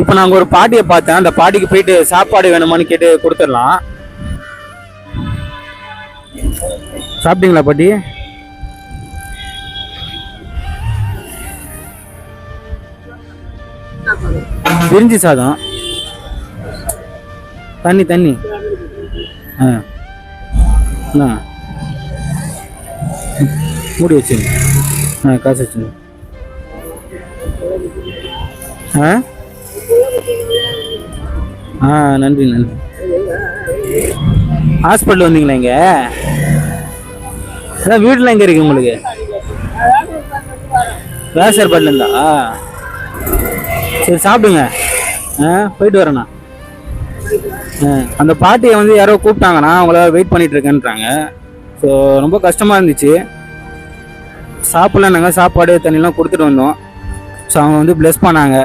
இப்போ நாங்கள் ஒரு பாட்டியை பார்த்தேன். அந்த பாட்டிக்கு போயிட்டு சாப்பாடு வேணுமான்னு கேட்டு கொடுத்துடலாம். சாப்பிட்டீங்களா பாட்டி? பிரிஞ்சி சாதம். தண்ணி தண்ணி. ஆ. மூடி வச்சுங்க ஆ காசு வச்சுங்க ஆ? ஆ நன்றி நன்றி. ஹாஸ்பிட்டல் வந்தீங்களா இங்கே? அதான் வீட்டில் எங்கே இருக்கு உங்களுக்கு? வேசர்பாட்டில் இருந்தா சரி சாப்பிடுங்க. ஆ போயிட்டு வரேண்ணா அந்த பாட்டியை வந்து யாரோ கூப்பிட்டாங்கண்ணா அவங்கள வெயிட் பண்ணிட்டு இருக்கேன்றாங்க ஸோ ரொம்ப கஷ்டமாக இருந்துச்சு. சாப்பிட்லன்னாங்க சாப்பாடு தண்ணிலாம் கொடுத்துட்டு வந்தோம். ஸோ அவங்க வந்து ப்ளெஸ் பண்ணாங்க.